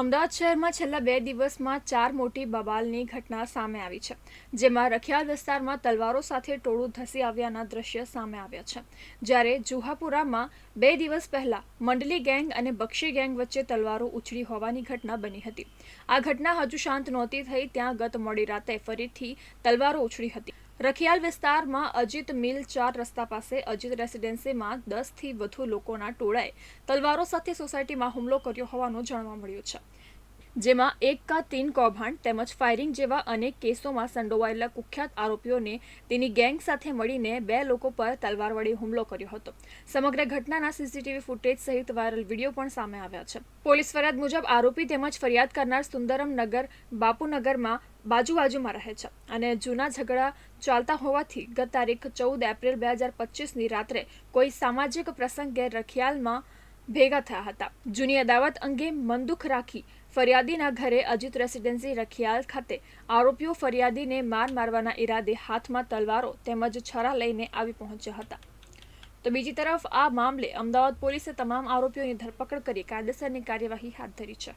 અમદાવાદ શહેરમાં છેલ્લા બે દિવસમાં ચાર મોટી બબાલની ઘટના સામે આવી છે, જેમાં રખિયાલ વિસ્તારમાં તલવારો સાથે ટોળું ધસી આવ્યાના દ્રશ્ય સામે આવ્યા છે. જ્યારે જુહાપુરામાં બે દિવસ પહેલા મંડલી ગેંગ અને બક્ષી ગેંગ વચ્ચે તલવારો ઉછળી હોવાની ઘટના બની હતી. આ ઘટના હજુ શાંત નહોતી થઈ, ત્યાં ગત મોડી રાતે ફરીથી તલવારો ઉછળી હતી. રખિયાલ વિસ્તારમાં અજીત મિલ ચાર રસ્તા પાસે અજીત રેસિડેન્સીમાં દસથી વધુ લોકોના ટોળાએ તલવારો સાથે સોસાયટીમાં હુમલો કર્યો હોવાનું જાણવા મળ્યું છે. જેમાં એક કા તીન કૌભાંડ તેમજ ફાયરિંગ જેવા અનેક કેસોમાં સંડોવાયેલા કુખ્યાત આરોપીઓને તેની ગેંગ સાથે મળીને બે લોકો પર તલવાર વડે હુમલો કર્યો હતો. સમગ્ર ઘટનાના સીસીટીવી ફૂટેજ સહિત વાયરલ વીડિયો પણ સામે આવ્યા છે. પોલીસ ફરિયાદ મુજબ આરોપી તેમજ ફરિયાદ કરનાર સુંદરમ નગર, બાપુનગરમાં બાજુ બાજુમાં રહે છે અને જૂના ઝઘડા ચાલતા હોવાથી ગત તારીખ ચૌદ એપ્રિલ બે હજાર પચીસની રાત્રે કોઈ સામાજિક પ્રસંગે રખિયાલમાં ભેગા થયા હતા. જૂની અદાવત અંગે મનદુખ રાખી ફરિયાદીના ઘરે અજીત રેસિડેન્સી રખિયાલ ખાતે આરોપીઓ ફરિયાદીને માર મારવાના ઈરાદે હાથમાં તલવારો તેમજ છરા લઈને આવી પહોંચ્યા હતા. તો બીજી તરફ આ મામલે અમદાવાદ પોલીસે તમામ આરોપીઓની ધરપકડ કરી કાયદેસરની કાર્યવાહી હાથ ધરી છે.